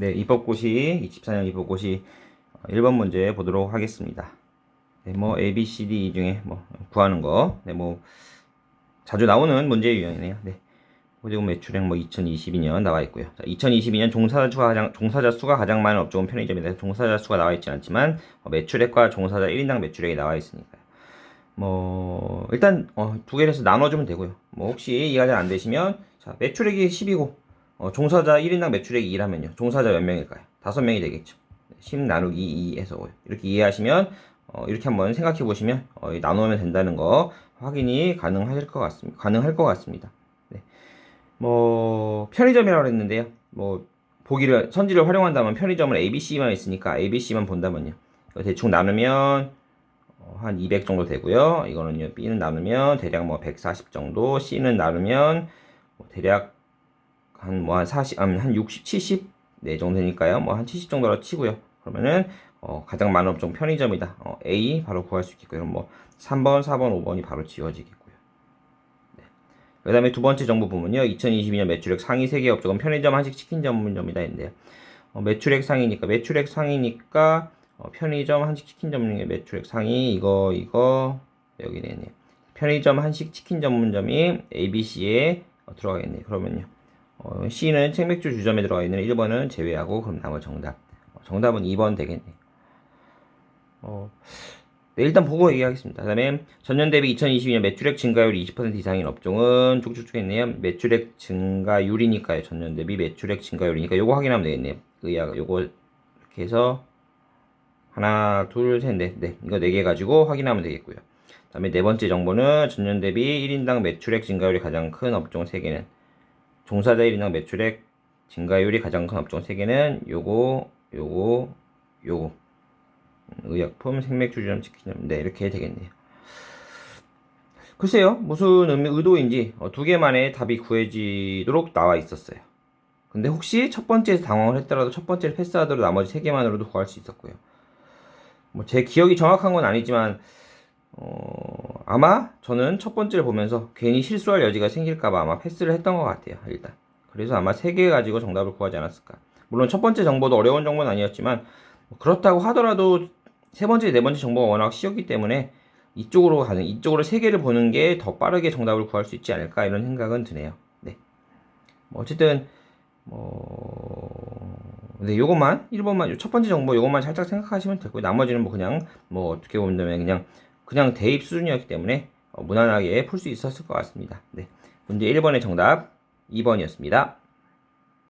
네, 입법고시 24년 입법고시 1번 문제 보도록 하겠습니다. 네, 뭐 A, B, C, D 이 중에 뭐 구하는 거, 네, 뭐 자주 나오는 문제 유형이네요. 네. 보조금 매출액 뭐 2022년 나와 있고요. 자, 2022년 종사자 수가 가장 종사자 수가 가장 많은 업종은 편의점이다. 종사자 수가 나와 있지 않지만 어, 매출액과 종사자 1인당 매출액이 나와 있으니까요. 뭐 일단 어, 두 개를 해서 나눠주면 되고요. 뭐 혹시 이해가 잘 안 되시면 자 매출액이 10이고 어, 종사자 1인당 매출액이 2라면요. 종사자 몇 명일까요? 다섯 명이 되겠죠. 10 나누기 2에서 이렇게 이해하시면 어, 이렇게 한번 생각해 보시면 어, 이 나누면 된다는 거 확인이 가능하실 것 같습니다. 가능할 것 같습니다. 네. 뭐 편의점이라고 했는데요. 뭐 보기를 선지를 활용한다면 편의점은 ABC만 있으니까 ABC만 본다면요. 대충 나누면 어, 한200 정도 되고요. 이거는요. B는 나누면 대략 뭐 140 정도, C는 나누면 뭐 대략 한 뭐한 40, 한, 한 60, 70 네 정도 되니까요. 뭐 한 70 정도로 치고요. 그러면은 어, 가장 많은 업종 편의점이다. 어, A 바로 구할 수 있겠고요. 뭐 3번, 4번, 5번이 바로 지워지겠고요. 네. 그 다음에 두 번째 정보 보면요. 2022년 매출액 상위 3개 업종은 편의점, 한식, 치킨 전문점이다 했는데요. 어, 매출액 상위니까 매출액 상위니까 어, 편의점, 한식, 치킨 전문점의 매출액 상위 이거 이거 여기네. 네. 편의점, 한식, 치킨 전문점이 ABC에 어, 들어가겠네. 그러면요. 어, C는 생맥주 주점에 들어가 있는 1번은 제외하고 그럼 나머지 정답. 어, 정답은 2번 되겠네. 어, 네, 일단 보고 얘기하겠습니다. 그 다음에 전년 대비 2022년 매출액 증가율 20% 이상인 업종은 쭉쭉쭉 했네요. 매출액 증가율이니까요. 전년 대비 매출액 증가율이니까 요거 확인하면 되겠네요. 의학 요거 이렇게 해서 하나, 둘, 셋, 넷. 네. 이거 네 개 가지고 확인하면 되겠고요. 그 다음에 네 번째 정보는 전년 대비 1인당 매출액 증가율이 가장 큰 업종 3개는 종사자 1인당 매출액 증가율이 가장 큰 업종 3개는 요거, 요거, 요거. 의약품, 생맥주점, 치킨점. 네, 이렇게 되겠네요. 글쎄요, 무슨 의미, 의도인지 어, 두 개만의 답이 구해지도록 나와 있었어요. 근데 혹시 첫 번째에서 당황을 했더라도 첫 번째를 패스하더라도 나머지 세 개만으로도 구할 수 있었고요. 뭐 제 기억이 정확한 건 아니지만 어, 아마 저는 첫 번째를 보면서 괜히 실수할 여지가 생길까봐 아마 패스를 했던 것 같아요. 일단 그래서 아마 세 개 가지고 정답을 구하지 않았을까. 물론 첫 번째 정보도 어려운 정보는 아니었지만 뭐 그렇다고 하더라도 세 번째, 네 번째 정보가 워낙 쉬웠기 때문에 이쪽으로 가는 이쪽으로 세 개를 보는 게 더 빠르게 정답을 구할 수 있지 않을까 이런 생각은 드네요. 네. 뭐 어쨌든 뭐 네, 요것만 1번만 첫 번째 정보 요것만 살짝 생각하시면 되고 나머지는 뭐 그냥 뭐 어떻게 보면 그냥 그냥 대입 수준이었기 때문에 어, 무난하게 풀 수 있었을 것 같습니다. 네. 문제 1번의 정답 2번이었습니다.